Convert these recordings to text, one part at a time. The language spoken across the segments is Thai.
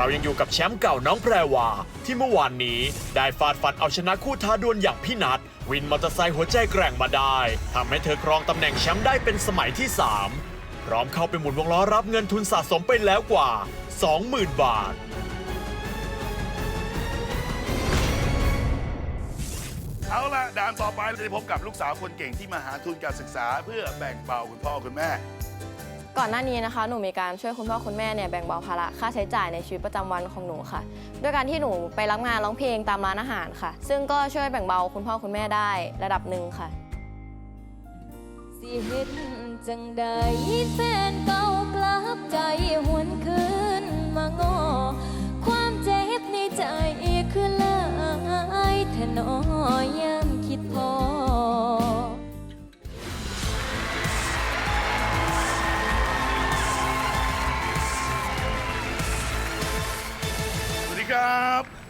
เรายังอยู่กับแชมป์เก่าน้องแพรวา ที่เมื่อวานนี้ได้ฟาดฟันเอาชนะคู่ท้าดวลอย่างพี่นัทวินมอเตอร์ไซค์หัวใจแกร่งมาได้ทำให้เธอครองตำแหน่งแชมป์ได้เป็นสมัยที่ 3 พร้อมเข้าไปหมุนวงล้อรับเงินทุนสะสมไปแล้วกว่า 20,000 บาท เอาละด่านต่อไปเราจะได้พบกับลูกสาวคนเก่งที่มาหาทุนการศึกษา เพื่อแบ่งเบาคุณพ่อคุณแม่ ก่อนหน้านี้นะคะ หนูมีการช่วยคุณพ่อคุณแม่เนี่ยแบ่งเบาภาระค่าใช้จ่ายในชีวิตประจำวันของหนูค่ะ ด้วยการที่หนูไปรับงานร้องเพลงตามร้านอาหารค่ะ ซึ่งก็ช่วยแบ่งเบาคุณพ่อคุณแม่ได้ระดับหนึ่งค่ะสิเห็นจังใดแฟนเก่ากลับใจหวนคืน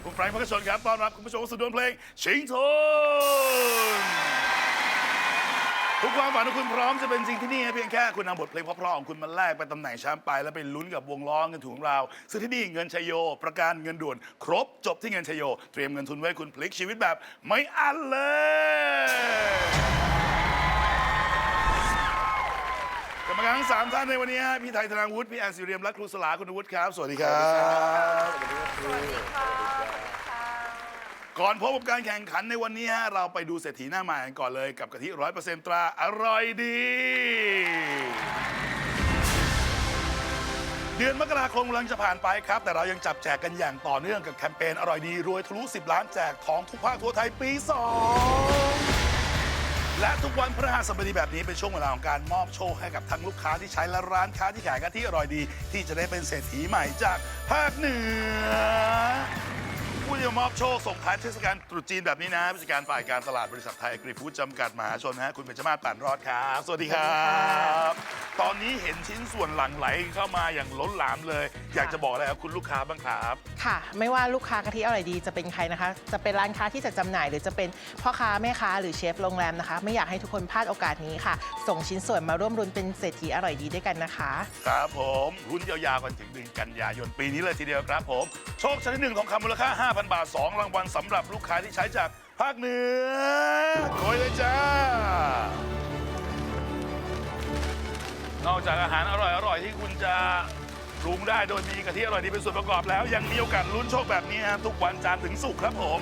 ครับผมแฟรงค์พักชนครับต้อนรับคุณผู้ชมสู่ดวงเพลง ชิงทุนทุกความฝันของคุณพร้อมจะเป็นจริงที่นี่เพียงแค่คุณนำบทเพลงเพราะๆของคุณมาแลกไปตำแหน่งแชมป์ไป แล้วไปลุ้นกับวงล้อเงินถุงเราซึ่งที่นี่เงินชยโย ประกันเงินด่วน ครบจบที่เงินชยโย เตรียมเงินทุนไว้ให้คุณพลิกชีวิตแบบไม่อั้นเลย รรมการทั้งสามท่านในวันนี้ฮะพี่ไทยธนาวุฒิพี่แอนสิเรียมและครูสลาคุณวุฒิครับ สวัสดีครับก่อนพบกับการแข่งขันในวันนี้ฮะเราไปดูเศรษฐีหน้าใหม่กันก่อนเลยกับกะทิร้อยเปอร์เซ็นต์ตราอร่อยดี เดือนมกราคมกำลังจะผ่านไปครับ แต่เรายังจับแจกกันอย่างต่อเนื่องกับแคมเปญอร่อยดี รวยทะลุ 10 ล้านแจกทองทุกภาคทั่วไทยปี 2 และทุกวันพระหัสบดีแบบนี้เป็นช่วงเวลาของการมอบโชคให้กับทั้งลูกค้าที่ใช้และร้านค้าที่ขายกะทิอร่อยดี ที่จะได้เป็นเศรษฐีใหม่จากภาคเหนือผู้ที่จะมอบโชคส่งท้ายเทศกาลตรุษจีนแบบนี้นะผู้จัดการฝ่ายการตลาดบริษัทไทยกรีฟูดจำกัดมหาชนนะฮะคุณเบญจมาศป่านรอดครับ สวัสดีครับ ตอนนี้เห็นชิ้นส่วนหลั่งไหลเข้ามาอย่างล้นหลามเลย อยากจะบอกอะไรกับคุณลูกค้าบ้างครับค่ะ ไม่ว่าลูกค้ากะทิอร่อยดีจะเป็นใครนะคะ จะเป็นร้านค้าที่จะจำหน่าย หรือจะเป็นพ่อค้าแม่ค้าหรือเชฟโรงแรมนะคะ ไม่อยากให้ทุกคนพลาดโอกาสนี้ค่ะ ส่งชิ้นส่วนมาร่วมรุนเป็นเศรษฐีอร่อยดีด้วยกันนะคะ ครับผมรุ่นยาวๆกันถึงเดือนกันยายนปีนี้เลยทีเดียวครับผม โชคชนิดหนึ่งทองคำมูลค่า 5,000 บาท 2 รางวัลสำหรับลูกค้าที่ใช้จากภาคเหนือโกยเลยจ้า จากอาหารอร่อยๆที่คุณจะปรุงได้โดยมีกะทิอร่อยดีเป็นส่วนประกอบแล้ว ยังมีโอกาสลุ้นโชคแบบนี้ฮะทุกวันจันทร์ถึงศุกร์ครับผม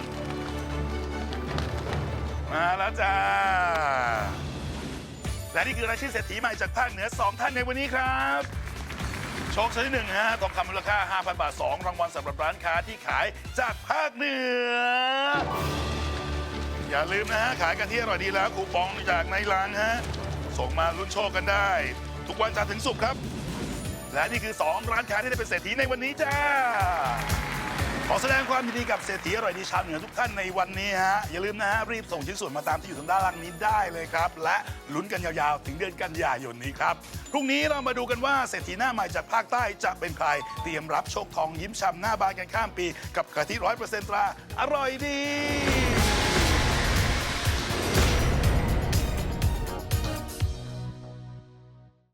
มาแล้วจ้า และนี่คือรายชื่อเศรษฐีใหม่จากภาคเหนือ 2 ท่านในวันนี้ครับ โชคชนิดหนึ่งฮะทองคำมูลค่า 5,000 บาท 2 รางวัลสำหรับร้านค้าที่ขายจากภาคเหนือ อย่าลืมนะฮะขายกันที่อร่อยดีแล้วคูปองจากในร้านฮะส่งมาลุ้นโชคกันได้ ทุกวันจันทร์ถึงศุกร์ครับ และนี่คือ 2 ร้านค้าที่ได้เป็นเศรษฐีในวันนี้จ้า ขอแสดงความยินดีกับเศรษฐีอร่อยดีชาวเหนือทุกท่านในวันนี้ฮะ อย่าลืมนะฮะ รีบส่งชิ้นส่วนมาตามที่อยู่ทางด้านล่างนี้ได้เลยครับ และลุ้นกันยาวๆ ถึงเดือนกันยายนนี้ครับ พรุ่งนี้เรามาดูกันว่าเศรษฐีหน้าใหม่จากภาคใต้จะเป็นใคร เตรียมรับโชคทองยิ้มช่ำหน้าบานกันข้ามปี กับกะทิร้อยเปอร์เซ็นต์ตราอร่อยดี